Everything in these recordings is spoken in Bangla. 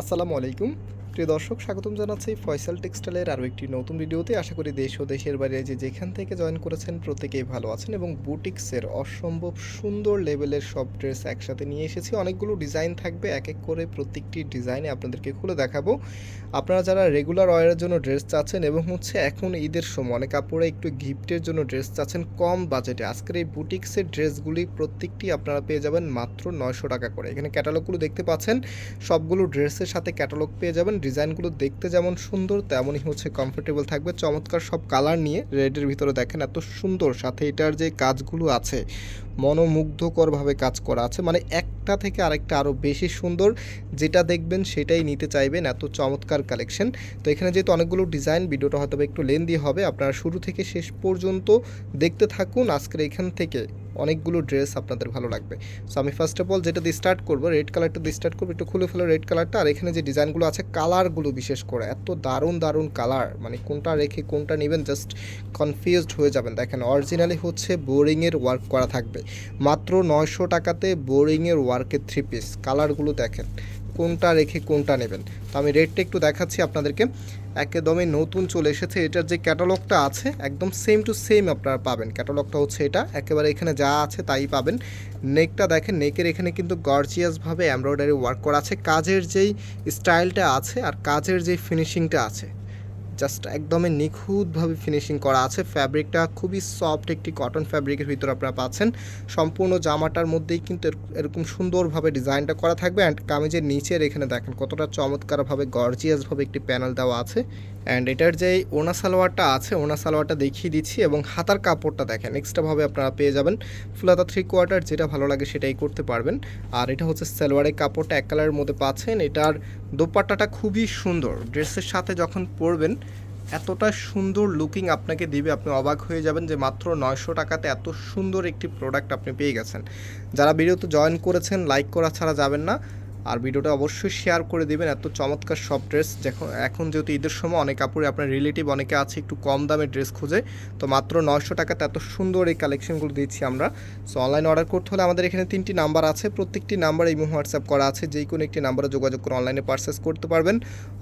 আসসালামু আলাইকুম। প্রিয় দর্শক, স্বাগতম জানাচ্ছি ফয়সাল টেক্সটাইলের আরও একটি নতুন ভিডিওতে। আশা করি দেশ ও দেশের বাইরে যে যেখান থেকে জয়েন করেছেন প্রত্যেকেই ভালো আছেন এবং বুটিক্সের অসম্ভব সুন্দর লেভেলের সব ড্রেস একসাথে নিয়ে এসেছি। অনেকগুলো ডিজাইন থাকবে, এক এক করে প্রত্যেকটি ডিজাইনে আপনাদেরকে খুলে দেখাবো। আপনারা যারা রেগুলার ওয়ারের জন্য ড্রেস চাচ্ছেন এবং হচ্ছে এখন ঈদের সময় অনেক কাপড়ে একটু গিফটের জন্য ড্রেস চাচ্ছেন কম বাজেটে, আজকের এই বুটিক্সের ড্রেসগুলি প্রত্যেকটি আপনারা পেয়ে যাবেন মাত্র নয়শো টাকা করে। এখানে ক্যাটালগুলো দেখতে পাচ্ছেন, সবগুলো ড্রেসের সাথে ক্যাটালগ পেয়ে যাবেন ডিজাইনগুলো দেখতে যেমন সুন্দর, তেমনই হচ্ছে কমফোর্টেবল থাকবে। চমৎকার সব কালার নিয়ে রেডের ভিতরে দেখেন এত সুন্দর, সাথে এটার যে কাজগুলো আছে, মনোমুগ্ধকরভাবে কাজ করা আছে। মানে একটা থেকে আরেকটা আরও বেশি সুন্দর, যেটা দেখবেন সেটাই নিতে চাইবেন এত চমৎকার কালেকশন তো এখানে যেহেতু অনেকগুলো ডিজাইন ভিডিওটা হয়তো একটু লেন্দি হবে, আপনারা শুরু থেকে শেষ পর্যন্ত দেখতে থাকুন। আজকের এখান থেকে অনেকগুলো ড্রেস আপনাদের ভালো লাগবে। সো আমি ফার্স্ট অফ অল যেটা দিয়ে স্টার্ট করব রেড কালারটা দিয়ে স্টার্ট করব, একটু খুলে ফেলো রেড কালারটা আর এখানে যে ডিজাইনগুলো আছে কালারগুলো বিশেষ করে, এত দারুণ দারুণ কালার মানে কোনটা রেখে কোনটা নেবেন জাস্ট কনফিউজড হয়ে যাবেন। দেখেন অরিজিনালি হচ্ছে বোরিংয়ের ওয়ার্ক করা থাকবে। মাত্র নয়শো টাকাতে বোরিংয়ের ওয়ার্কের থ্রি পিস কালারগুলো দেখেন। কোনটা রেখে কোনটা নেবেন। তো আমি রেটটা একটু দেখাচ্ছি আপনাদেরকে। একদমই নতুন চলে এসেছে। এটার যে ক্যাটালগটা আছে, একদম সেম টু সেম আপনারা পাবেন। ক্যাটালগটা হচ্ছে এটা। একেবারে এখানে যা আছে তাই পাবেন। নেকটা দেখেন, নেকের এখানে কিন্তু গর্জিয়াসভাবে এমব্রয়ডারি ওয়ার্ক করা আছে। কাজের যেই স্টাইলটা আছে আর কাজের যেই ফিনিশিংটা আছে। জাস্ট একদমই নিখুঁতভাবে ফিনিশিং করা আছে। ফ্যাব্রিকটা খুবই সফট একটি কটন ফ্যাব্রিকের ভিতর আপনারা পাচ্ছেন। সম্পূর্ণ জামাটার মধ্যেই কিন্তু এর- এরকম সুন্দরভাবে ডিজাইনটা করা থাকবে। অ্যান্ড কামিজের নিচের এখানে দেখেন কতটা চমৎকারভাবে গর্জিয়াসভাবে একটি প্যানেল দেওয়া আছে। অ্যান্ড এটার যে ওনা সালোয়ারটা আছে, ওনা সালোয়ারটা দেখিয়ে দিচ্ছি এবং হাতার কাপড়টা দেখেন এক্সট্রাভাবে আপনারা পেয়ে যাবেন। ফুলাতা থ্রি কোয়ার্টার যেটা ভালো লাগে সেটাই করতে পারবেন। আর এটা হচ্ছে সালোয়ারের কাপড়টা এক কালারের মধ্যে পাচ্ছেন। এটার দোপাট্টাটা খুবই সুন্দর। ড্রেসের সাথে যখন পরবেন, এতটা সুন্দর লুকিং আপনাকে দিবে, আপনি অবাক হয়ে যাবেন যে মাত্র নয়শো টাকাতে এত সুন্দর একটি প্রোডাক্ট আপনি পেয়ে গেছেন। যারা ভিডিওতে জয়েন করেছেন লাইক করা ছাড়া যাবেন না। আর ভিডিওটা অবশ্যই শেয়ার করে দিবেন। এত চমৎকার সব ড্রেস যখন এখন যেহেতু ঈদের সময় অনেক কাপড়ে আপনার রিলেটিভ অনেকে আছে একটু কম দামে ড্রেস খুঁজে। তো মাত্র নয়শো টাকাতে এত সুন্দর এই কালেকশনগুলো দিচ্ছি আমরা। সো অনলাইন অর্ডার করতে হলে আমাদের এখানে তিনটি নাম্বার আছে। প্রত্যেকটি নাম্বার এই হোয়াটসঅ্যাপ করা আছে। যেই কোনো একটি নাম্বারে যোগাযোগ করে অনলাইনে পারচেস করতে পারবেন।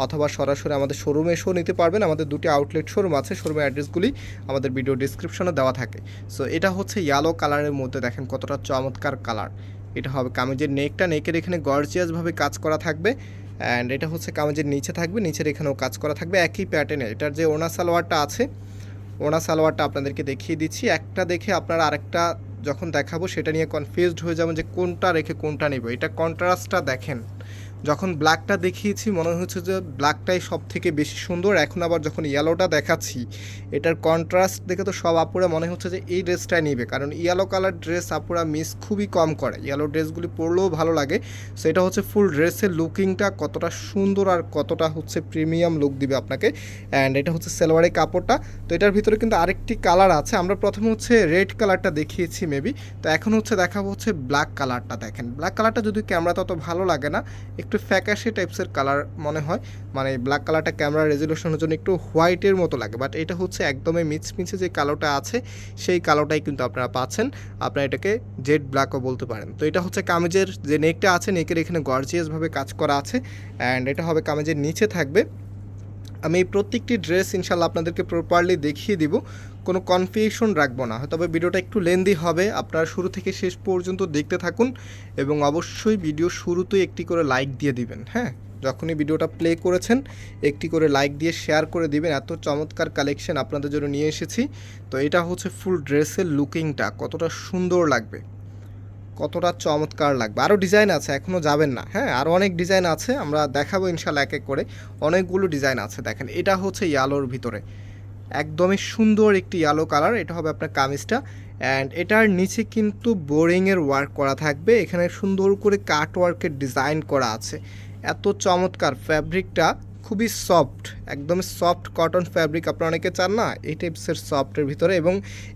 অথবা সরাসরি আমাদের শোরুমে এসেও নিতে পারবেন। আমাদের দুটি আউটলেট শোরুম আছে। শোরুমের অ্যাড্রেসগুলি আমাদের ভিডিও ডিসক্রিপশনে দেওয়া থাকে। সো এটা হচ্ছে ইয়েলো কালারের মধ্যে দেখেন কতটা চমৎকার কালার এটা হবে কামিজের নেকটা নেকের এখানে গর্জিয়াসভাবে কাজ করা থাকবে অ্যান্ড এটা হচ্ছে কামিজের নিচে থাকবে, নিচের এখানেও কাজ করা থাকবে, একই প্যাটার্নে এটার যে ওনা সালোয়ারটা আছে ওনা সালোয়ারটা আপনাদেরকে দেখিয়ে দিচ্ছি। একটা দেখে আপনারা আরেকটা যখন দেখাবো, সেটা নিয়ে কনফিউজড হয়ে যাবেন যে কোনটা রেখে কোনটা নেব। এটা কন্ট্রাস্টটা দেখেন। যখন ব্ল্যাকটা দেখিয়েছি, মনে হচ্ছে যে ব্ল্যাকটাই সব থেকে বেশি সুন্দর। এখন আবার যখন ইয়েলোটা দেখাচ্ছি, এটার কন্ট্রাস্ট দেখে তো সব আপুরা মনে হচ্ছে যে এই ড্রেসটাই নেবে। কারণ ইয়েলো কালার ড্রেস আপুরা মিস খুবই কম করে। ইয়েলো ড্রেসগুলি পরলেও ভালো লাগে। সো এটা হচ্ছে ফুল ড্রেসের লুকিংটা কতটা সুন্দর আর কতটা হচ্ছে প্রিমিয়াম লুক দিবে আপনাকে। অ্যান্ড এটা হচ্ছে সেলোয়ারের কাপড়টা। তো এটার ভিতরে কিন্তু আরেকটি কালার আছে। আমরা প্রথমে হচ্ছে রেড কালারটা দেখিয়েছি মেবি তো এখন হচ্ছে দেখাবো হচ্ছে ব্ল্যাক কালারটা দেখেন ব্ল্যাক কালারটা যদি ক্যামেরাতে অত ভালো লাগে না একটু ফ্যাকাশে টাইপসের কালার মনে হয়। মানে ব্ল্যাক কালারটা ক্যামেরা রেজলিউশনের জন্য একটু হোয়াইটের মতো লাগে। বাট এটা হচ্ছে একদমই মিচমিচে যে কালোটা আছে, সেই কালোটাই কিন্তু আপনারা পাচ্ছেন। আপনারা এটাকে জেড ব্ল্যাকও বলতে পারেন। তো এটা হচ্ছে কামিজের যে নেকটা আছে, নেকের এখানে গর্জিয়াসভাবে কাজ করা আছে। অ্যান্ড এটা হবে কামিজের নিচে থাকবে। আমি এই প্রত্যেকটি ড্রেস ইনশাল্লাহ আপনাদেরকে প্রপারলি দেখিয়ে দিব। কোনো কনফিউশন রাখব না। তবে ভিডিওটা একটু লেন্দি হবে। আপনারা শুরু থেকে শেষ পর্যন্ত দেখতে থাকুন এবং অবশ্যই ভিডিও শুরুতেই একটি করে লাইক দিয়ে দিবেন হ্যাঁ? যখনই ভিডিওটা প্লে করেছেন, একটি করে লাইক দিয়ে শেয়ার করে দিবেন। এত চমৎকার কালেকশন আপনাদের জন্য নিয়ে এসেছি। তো এটা হচ্ছে ফুল ড্রেসের লুকিংটা কতটা সুন্দর লাগবে। কতটা চমৎকার লাগবে। আরও ডিজাইন আছে, এখনও যাবেন না হ্যাঁ? আরও অনেক ডিজাইন আছে। আমরা দেখাবো ইনশাল্লাহ এক এক করে। অনেকগুলো ডিজাইন আছে, দেখেন। এটা হচ্ছে ইয়ালোর ভিতরে। একদমই সুন্দর একটি ইয়েলো কালার এটা হবে আপনার কামিজটা। অ্যান্ড এটার নিচে কিন্তু বোরিংয়ের ওয়ার্ক করা থাকবে। এখানে সুন্দর করে কাট ওয়ার্কের ডিজাইন করা আছে। এত চমৎকার ফ্যাব্রিকটা খুবই সফট একদম সফট কটন ফ্যাব্রিক আপনারা অনেকে চান না? এই টাইপসের সফটের ভিতরে এবং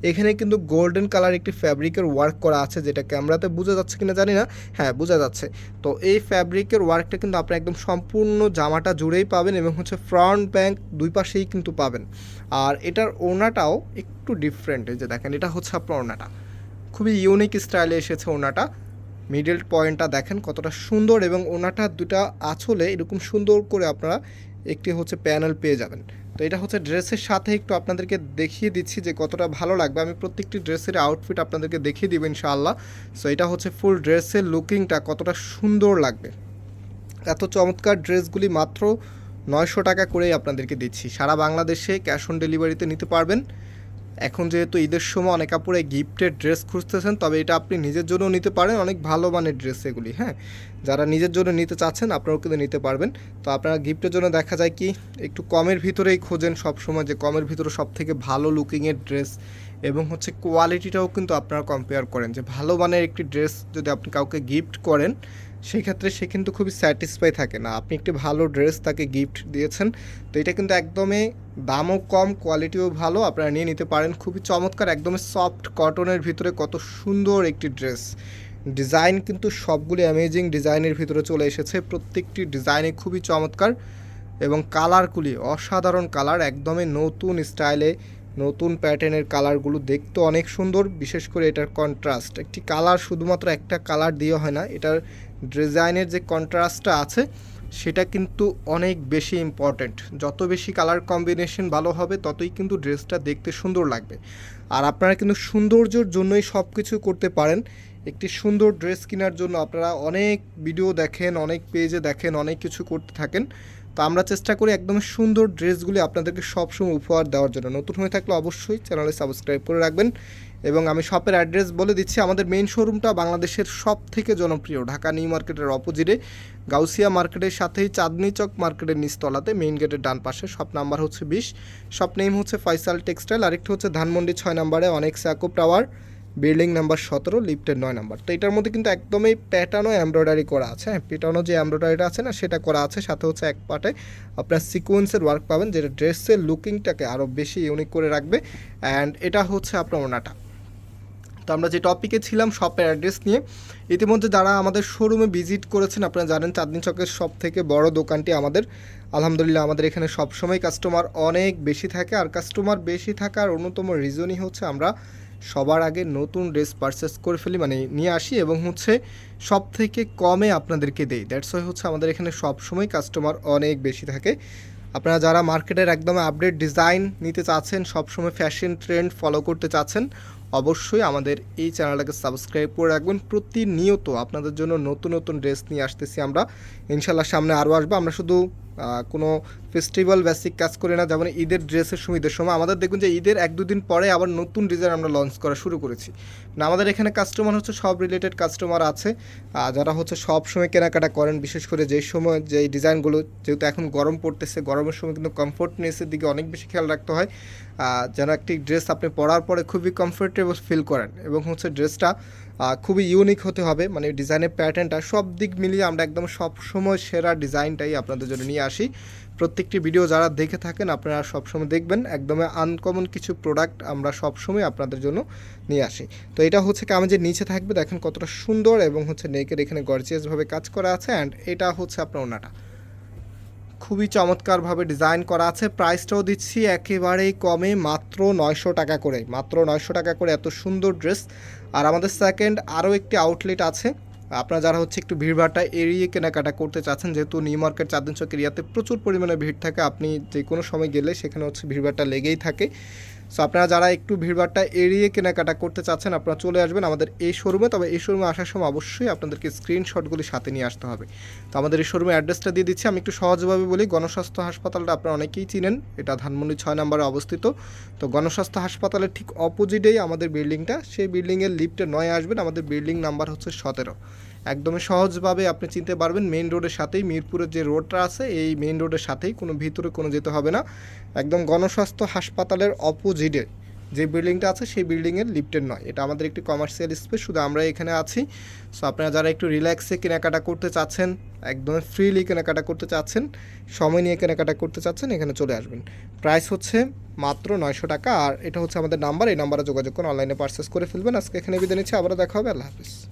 এখানে কিন্তু গোল্ডেন কালার একটি ফ্যাব্রিকের ওয়ার্ক করা আছে যেটা ক্যামেরাতে বোঝা যাচ্ছে কিনা জানি না। হ্যাঁ বোঝা যাচ্ছে। তো এই ফ্যাব্রিকের ওয়ার্কটা কিন্তু আপনি একদম সম্পূর্ণ জামাটা জুড়েই পাবেন এবং হচ্ছে ফ্রন্ট ব্যাঙ্ক দুই পাশেই কিন্তু পাবেন। আর এটার ওড়নাটাও একটু ডিফারেন্ট এই যে দেখেন, এটা হচ্ছে আপনার ওড়নাটা। খুবই ইউনিক স্টাইলে এসেছে ওড়নাটা। মিডল পয়েন্টটা দেখেন কতটা সুন্দর এবং ওনাটা দুটা আঁচলে এরকম সুন্দর করে আপনারা একটি হচ্ছে প্যানেল পেয়ে যাবেন। তো এটা হচ্ছে ড্রেসের সাথে একটু আপনাদেরকে দেখিয়ে দিচ্ছি যে কতটা ভালো লাগবে। আমি প্রত্যেকটি ড্রেসের আউটফিট আপনাদেরকে দেখিয়ে দিব ইনশাআল্লাহ। সো এটা হচ্ছে ফুল ড্রেসের লুকিংটা কতটা সুন্দর লাগবে। এত চমৎকার ড্রেসগুলি মাত্র নয়শো টাকা করেই আপনাদেরকে দিচ্ছি। সারা বাংলাদেশে ক্যাশ অন ডেলিভারিতে নিতে পারবেন। এখন যেহেতু ঈদের সময় অনেক কাপড়ে গিফটের ড্রেস খুঁজতেছেন, তবে এটা আপনি নিজের জন্য নিতে পারেন, অনেক ভালো মানের ড্রেস এগুলি হ্যাঁ? যারা নিজের জন্য নিতে চাচ্ছেন, আপনারাও কিন্তু নিতে পারবেন। তো আপনারা গিফটের জন্য দেখা যায় কি, একটু কমের ভিতরেই খোঁজেন সব সময় যে কমের ভিতরে সব থেকে ভালো লুকিংয়ের ড্রেস এবং হচ্ছে কোয়ালিটিটাও কিন্তু আপনারা কম্পেয়ার করেন। যে ভালো মানের একটি ড্রেস যদি আপনি কাউকে গিফট করেন সেই ক্ষেত্রে সে কিন্তু খুবই স্যাটিসফাই থাকে না। আপনি একটি ভালো ড্রেস তাকে গিফট দিয়েছেন, তো এটা কিন্তু একদমই দামও কম কোয়ালিটিও ভালো, আপনারা নিয়ে নিতে পারেন। খুবই চমৎকার, একদমই সফট কটনের ভিতরে কত সুন্দর একটি ড্রেস ডিজাইন কিন্তু সবগুলি অ্যামেজিং ডিজাইনের ভিতরে চলে এসেছে। প্রত্যেকটি ডিজাইনে খুবই চমৎকার এবং কালারগুলি অসাধারণ কালার একদমই নতুন স্টাইলে নতুন প্যাটার্নের কালারগুলো দেখতে অনেক সুন্দর। বিশেষ করে এটার কন্ট্রাস্ট একটি কালার শুধুমাত্র একটা কালার দিয়ে হয় না, এটার ডিজাইনের যে কন্ট্রাস্টটা আছে, সেটা কিন্তু অনেক বেশি ইম্পর্ট্যান্ট যত বেশি কালার কম্বিনেশন ভালো হবে, ততই কিন্তু ড্রেসটা দেখতে সুন্দর লাগবে। আর আপনারা কিন্তু সৌন্দর্যর জন্যই সব কিছু করতে পারেন। একটি সুন্দর ড্রেস কেনার জন্য আপনারা অনেক ভিডিও দেখেন, অনেক পেজে দেখেন, অনেক কিছু করতে থাকেন। তো আমরা চেষ্টা করি একদম সুন্দর ড্রেসগুলি আপনাদেরকে সবসময় উপহার দেওয়ার জন্য। নতুন হয়ে থাকলে অবশ্যই চ্যানেলে সাবস্ক্রাইব করে রাখবেন। এবং আমি শপের অ্যাড্রেস বলে দিচ্ছি, আমাদের মেইন শোরুমটা বাংলাদেশের সব থেকে জনপ্রিয়, ঢাকা নিউ মার্কেটের অপোজিটে গাউসিয়া মার্কেটের সাথেই চাঁদনি চক মার্কেটের নিচতলাতে মেইন গেটের ডান পাশে। শপ নাম্বার হচ্ছে বিশ শপ নেম হচ্ছে ফয়সাল টেক্সটাইল আরেকটি হচ্ছে ধানমন্ডি ছয় নাম্বারে অনেক স্যাকো টাওয়ার বিল্ডিং নাম্বার সতেরো লিফটের নয় নাম্বার তো এটার মধ্যে কিন্তু একদমই প্যাটার্নও এমব্রয়ডারি করা আছে হ্যাঁ প্যাটার্নও যে এমব্রয়ডারিটা আছে না, সেটা করা আছে, সাথে হচ্ছে এক পাটে আপনার সিকোয়েন্সের ওয়ার্ক পাবেন, যেটা ড্রেসের লুকিংটাকে আরও বেশি ইউনিক করে রাখবে। অ্যান্ড এটা হচ্ছে আপনার ওনাটা তো আমরা যে টপিকে ছিলাম শপের অ্যাড্রেস নিয়ে, ইতিমধ্যে যারা আমাদের শোরুমে ভিজিট করেছেন, আপনারা জানেন চাঁদনি চকের সব থেকে বড় দোকানটি আমাদের। আলহামদুলিল্লাহ, আমাদের এখানে সবসময় কাস্টমার অনেক বেশি থাকে, আর কাস্টমার বেশি থাকার অন্যতম রিজনই হচ্ছে আমরা সবার আগে নতুন ড্রেস পারচেস করে ফেলি মানে নিয়ে আসি এবং হচ্ছে সব থেকে কমে আপনাদেরকে দেই। দ্যাটস ওয়াই হচ্ছে আমাদের এখানে সবসময় কাস্টমার অনেক বেশি থাকে। আপনারা যারা মার্কেটের একদম আপডেট ডিজাইন নিতে চাচ্ছেন, সবসময় ফ্যাশন ট্রেন্ড ফলো করতে চাচ্ছেন অবশ্যই আমাদের এই চ্যানেলটাকে সাবস্ক্রাইব করে রাখবেন। প্রতিনিয়ত আপনাদের জন্য নতুন নতুন ড্রেস নিয়ে আসতেছি আমরা। ইনশাল্লাহ সামনে আরও আসব। আমরা শুধু কোনো ফেস্টিভ্যাল বেসিক কাজ করি না, যেমন ঈদের ড্রেসের সময়, ঈদের সময় আমাদের দেখুন যে ঈদের এক দুদিন পরে আবার নতুন ডিজাইন আমরা লঞ্চ করা শুরু করেছি। না আমাদের এখানে কাস্টমার হচ্ছে সব রিলেটেড কাস্টমার আছে। যারা হচ্ছে সব সময় কেনাকাটা করেন, বিশেষ করে যেই সময় যে ডিজাইনগুলো যেহেতু এখন গরম পড়তেছে, গরমের সময় কিন্তু কমফোর্টনেসের দিকে অনেক বেশি খেয়াল রাখতে হয়। যেন একটি ড্রেস আপনি পরার পরে খুবই কমফোর্টেবল ফিল করেন এবং হচ্ছে ড্রেসটা খুবই ইউনিক হতে হবে। মানে ডিজাইনের প্যাটার্নটা সব দিক মিলিয়ে আমরা একদম সব সময় সেরা ডিজাইনটাই আপনাদের জন্য নিয়ে আসি। প্রত্যেকটি ভিডিও যারা দেখে থাকেন, আপনারা সবসময় দেখবেন, একদমই আনকমন কিছু প্রোডাক্ট আমরা সবসময় আপনাদের জন্য নিয়ে আসি। তো এটা হচ্ছে কামেজের নিচে থাকবে, দেখেন কতটা সুন্দর এবং হচ্ছে নেকের এখানে গর্জিয়াসভাবে কাজ করা আছে অ্যান্ড এটা হচ্ছে আপনার ওনাটা। খুবই চমৎকারভাবে ডিজাইন করা আছে। প্রাইসটাও দিচ্ছি একেবারেই কমে মাত্র নয়শো টাকা করে। মাত্র নয়শো টাকা করে এত সুন্দর ড্রেস। আর আমাদের সেকেন্ড আরও একটি আউটলেট আছে। আপনারা যারা হচ্ছে একটু ভিড়ভাড়টা এড়িয়ে কেনাকাটা করতে চাচ্ছেন, যেহেতু নিউ মার্কেট চাঁদিন চক এরিয়াতে প্রচুর পরিমাণে ভিড় থাকে, আপনি যে কোনো সময় গেলে সেখানে হচ্ছে ভিড়ভাড়টা লেগেই থাকে। সো আপনারা যারা একটু ভিড়ভাড়টা এড়িয়ে কেনাকাটা করতে চাচ্ছেন, আপনারা চলে আসবেন আমাদের এই শোরুমে তবে এই শোরুমে আসার সময় অবশ্যই আপনাদেরকে স্ক্রিনশটগুলি সাথে নিয়ে আসতে হবে। তো আমাদের এই শোরুমের অ্যাড্রেসটা দিয়ে দিচ্ছি। আমি একটু সহজভাবে বলি, গণস্বাস্থ্য হাসপাতালটা আপনারা অনেকেই চিনেন। এটা ধানমন্ডি ছয় নম্বরে অবস্থিত। তো গণস্বাস্থ্য হাসপাতালের ঠিক অপোজিটেই আমাদের বিল্ডিংটা সেই বিল্ডিংয়ের লিফটে নয় আসবেন। আমাদের বিল্ডিং নাম্বার হচ্ছে সতেরো। একদমই সহজভাবে আপনি চিনতে পারবেন মেইন রোডের সাথেই মিরপুরের যে রোডটা আছে, এই মেইন রোডের সাথেই কোনো ভিতরে কোনো যেতে হবে না। একদম গণস্বাস্থ্য হাসপাতালের অপোজিটে যে বিল্ডিংটা আছে, সেই বিল্ডিংয়ের লিফটের নয়। এটা আমাদের একটি কমার্শিয়াল স্পেস শুধু আমরা এখানে আছি। সো আপনারা যারা একটু রিল্যাক্সে কেনাকাটা করতে চাচ্ছেন, একদম ফ্রিলি কেনাকাটা করতে চাচ্ছেন, সময় নিয়ে কেনাকাটা করতে চাচ্ছেন, এখানে চলে আসবেন। প্রাইস হচ্ছে মাত্র নয়শো টাকা, আর এটা হচ্ছে আমাদের নাম্বার এই নাম্বারে যোগাযোগ করুন অনলাইনে পারচেস করে ফেলবেন। আজকে এখানে বিদায় নিচ্ছি, আবারও দেখা হবে, আল্লাহ হাফিজ।